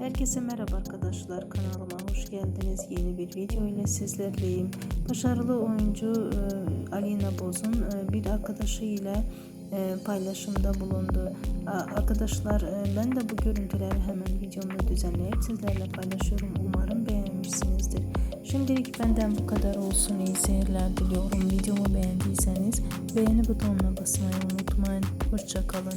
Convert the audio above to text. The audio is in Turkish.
Herkese merhaba arkadaşlar kanalıma hoş geldiniz. Yeni bir video ile sizlerleyim. Başarılı oyuncu e, Alina Boz'un e, bir arkadaşı ile e, paylaşımda bulundu. A- Arkadaşlar e, ben de bu görüntüleri hemen videomda düzenleyip sizlerle paylaşıyorum. Umarım beğenmişsinizdir. Şimdilik benden bu kadar olsun. İyi seyirler diliyorum. Videomu beğendiyseniz beğeni butonuna basmayı unutmayın. Hoşçakalın.